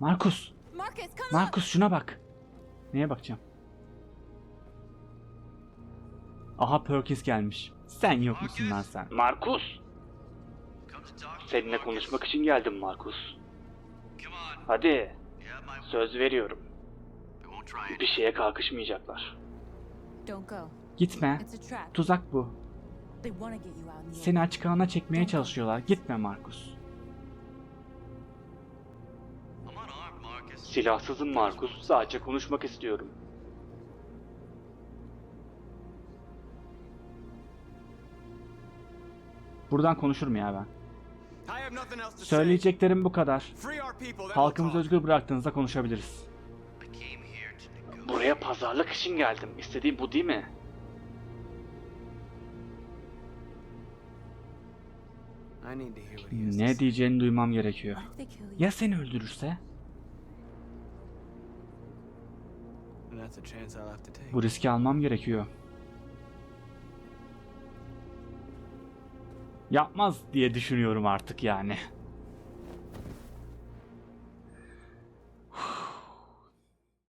Markus. Markus şuna bak. Neye bakacağım? Aha Perkins gelmiş. Sen yok musun lan sen? Markus. Seninle konuşmak için geldim Markus. Hadi. Söz veriyorum. Bir şeye kalkışmayacaklar. Gitme. Tuzak bu. Seni açık alana çekmeye çalışıyorlar. Gitme Markus. Silahsızım Markus. Sadece konuşmak istiyorum. Buradan konuşurum ya ben. Söyleyeceklerim bu kadar. Halkımızı özgür bıraktığınızda konuşabiliriz. Buraya pazarlık için geldim. İstediğim bu değil mi? Ne diyeceğini duymam gerekiyor. Ya seni öldürürse? Bu riski almam gerekiyor. Yapmaz diye düşünüyorum artık yani.